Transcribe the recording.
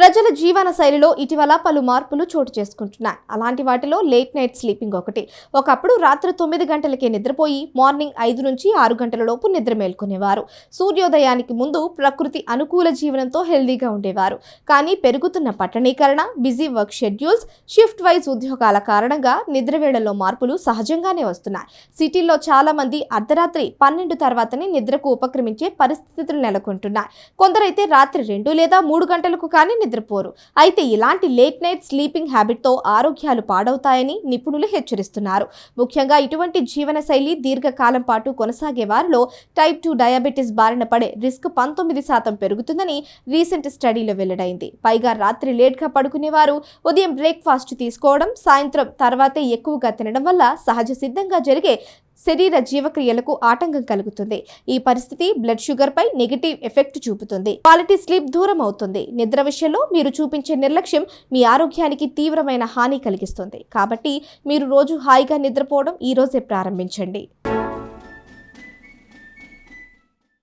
ప్రజల జీవన శైలిలో ఇటీవల పలు మార్పులు చోటు చేసుకుంటున్నాయి. అలాంటి వాటిలో లేట్ నైట్ స్లీపింగ్ ఒకటి. ఒకప్పుడు రాత్రి తొమ్మిది గంటలకే నిద్రపోయి మార్నింగ్ ఐదు నుంచి ఆరు గంటల లోపు నిద్ర మేల్కొనేవారు. సూర్యోదయానికి ముందు ప్రకృతి అనుకూల జీవనంతో హెల్దీగా ఉండేవారు. కానీ పెరుగుతున్న పట్టణీకరణ busy work schedules shift wise ఉద్యోగాల కారణంగా నిద్ర వేళల్లో మార్పులు సహజంగానే వస్తున్నాయి. సిటీల్లో చాలా మంది అర్ధరాత్రి పన్నెండు తర్వాతనే నిద్రకు ఉపక్రమించే పరిస్థితులు నెలకొంటున్నాయి. కొందరైతే రాత్రి రెండు లేదా మూడు గంటలకు కానీ నిద్రపోరు. అయితే ఇలాంటి లేట్ నైట్ స్లీపింగ్ హ్యాబిట్తో ఆరోగ్యాలు పాడవుతాయని నిపుణులు హెచ్చరిస్తున్నారు. ముఖ్యంగా ఇటువంటి జీవనశైలి దీర్ఘకాలం పాటు కొనసాగే వారిలో టైప్ టూ డయాబెటీస్ బారిన పడే రిస్క్ పంతొమ్మిది శాతం పెరుగుతుందని రీసెంట్ స్టడీలో వెల్లడైంది. పైగా రాత్రి లేట్గా పడుకునేవారు ఉదయం బ్రేక్ఫాస్ట్ తీసుకోవడం సాయంత్రం తర్వాతే ఎక్కువగా తినడం వల్ల సహజ సిద్ధంగా జరిగే శరీర జీవక్రియలకు ఆటంకం కలుగుతుంది. ఈ పరిస్థితి బ్లడ్ షుగర్ పై నెగిటివ్ ఎఫెక్ట్ చూపుతుంది. క్వాలిటీ స్లీప్ దూరం అవుతుంది. నిద్ర విషయంలో మీరు చూపించే నిర్లక్ష్యం మీ ఆరోగ్యానికి తీవ్రమైన హాని కలిగిస్తుంది. కాబట్టి మీరు రోజు హాయిగా నిద్రపోవడం ఈ రోజే ప్రారంభించండి.